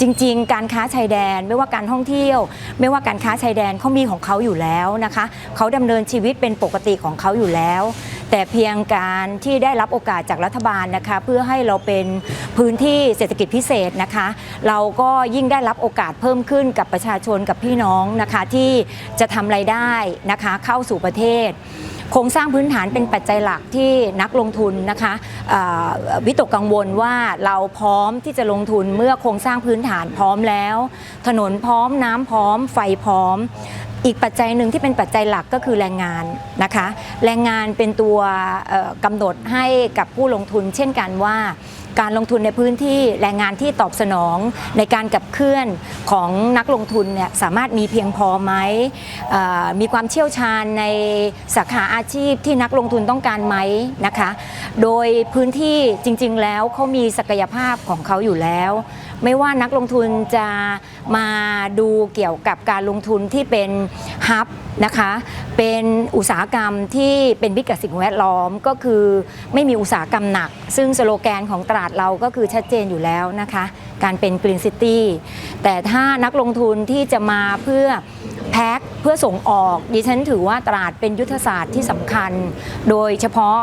จริง ๆ การค้าชายแดน ไม่ว่าการท่องเที่ยว ไม่ว่าการค้าชายแดนเขามีของเขาอยู่แล้วนะคะเขาดำเนินชีวิตเป็นปกติของเขาอยู่แล้ว แต่เพียงการที่ได้รับโอกาสจากรัฐบาลนะคะ เพื่อให้เราเป็นพื้นที่เศรษฐกิจพิเศษนะคะ เราก็ยิ่งได้รับโอกาสเพิ่มขึ้นกับประชาชนกับพี่น้องนะคะที่จะทำรายได้นะคะเข้าสู่ประเทศ โครงสร้างพื้นฐานเป็นปัจจัยหลักที่นักลงทุนนะคะวิตกกังวลว่าเราพร้อมที่จะลงทุนเมื่อโครงสร้างพื้นฐานพร้อมแล้ว ถนนพร้อมน้ำพร้อม ไฟพร้อมอีกปัจจัยหนึ่งที่เป็นปัจจัยหลักก็คือแรงงานนะคะ แรงงานเป็นตัวกำหนดให้กับผู้ลงทุนเช่นกันว่า การลงทุนในพื้นที่แรงงานที่ตอบสนองในการกับเคลื่อนของนักลงทุนเนี่ยสามารถมีเพียงพอไหมมีความเชี่ยวชาญในสาขาอาชีพที่นักลงทุนต้องการไหมนะคะ โดยพื้นที่จริง ๆ แล้วเขามีศักยภาพของเขาอยู่แล้ว ไม่ว่านักลงทุนจะมาดูเกี่ยวกับการลงทุนที่เป็นฮับนะคะเป็นอุตสาหกรรมที่เป็นมิตรกับสิ่งแวดล้อมก็คือไม่มีอุตสาหกรรมหนัก ซึ่งสโลแกนของตลาดเราก็คือชัดเจนอยู่แล้วนะคะ การเป็นกรีนซิตี้แต่ถ้านักลงทุนที่จะมาเพื่อ แพ็คเพื่อส่งออก ดิฉันถือว่าตลาดเป็นยุทธศาสตร์ที่สำคัญ โดยเฉพาะ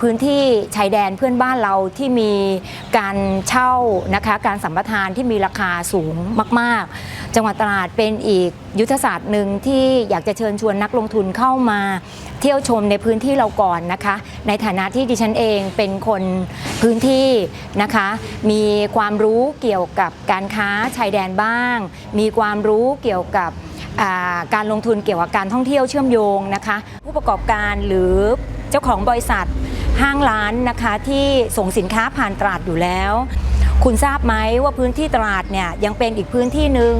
พื้นที่ชายแดนเพื่อนบ้านเราที่มีการเช่านะคะการสัมปทานที่มีราคาสูงมาก ๆ จังหวัดตราดเป็นอีกยุทธศาสตร์หนึ่งที่อยากจะเชิญชวนนักลงทุนเข้ามาเที่ยวชมในพื้นที่เราก่อนนะคะ ในฐานะที่ดิฉันเองเป็นคนพื้นที่นะคะ มีความรู้เกี่ยวกับการค้าชายแดนบ้าง มีความรู้เกี่ยวกับ การลงทุนเกี่ยวกับการท่องเที่ยวเชื่อมโยงนะคะ ผู้ประกอบการหรือเจ้าของบริษัทห้างร้านนะคะที่ส่งสินค้าผ่านตลาดอยู่แล้ว คุณทราบไหมว่าพื้นที่ตลาดเนี่ยยังเป็นอีกพื้นที่หนึ่ง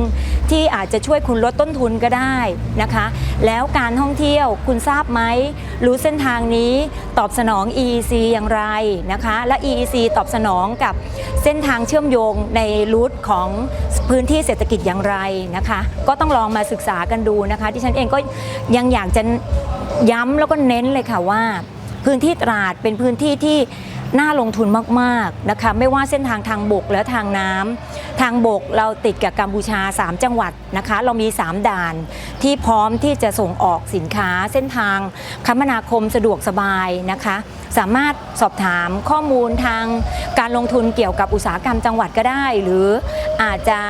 ที่อาจจะช่วยคุณลดต้นทุนก็ได้นะคะ แล้วการท่องเที่ยวคุณทราบไหมรู้เส้นทางนี้ตอบสนอง EEC อย่างไรนะคะ และ EEC ตอบสนองกับเส้นทางเชื่อมโยงในรูทของพื้นที่เศรษฐกิจอย่างไรนะคะ ก็ต้องลองมาศึกษากันดูนะคะที่ฉันเองก็ยังอยากจะย้ำแล้วก็เน้นเลยค่ะว่า พื้นที่ตราดเป็นพื้นที่ที่ น่าลงทุนมากๆนะคะไม่ว่าเส้นทางทางบกและทางน้ำทางบกเราติดกับกัมพูชา 3 จังหวัดนะคะ เรามี 3 ด่านที่พร้อมที่จะส่งออกสินค้า เส้นทางคมนาคมสะดวกสบายนะคะ สามารถสอบถามข้อมูลทางการลงทุนเกี่ยวกับอุตสาหกรรมจังหวัดก็ได้ หรืออาจจะ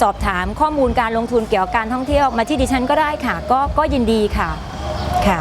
สอบถามข้อมูลการลงทุนเกี่ยวกับการท่องเที่ยวมาที่ดิฉันก็ได้ค่ะ ก็ก็ยินดีค่ะค่ะ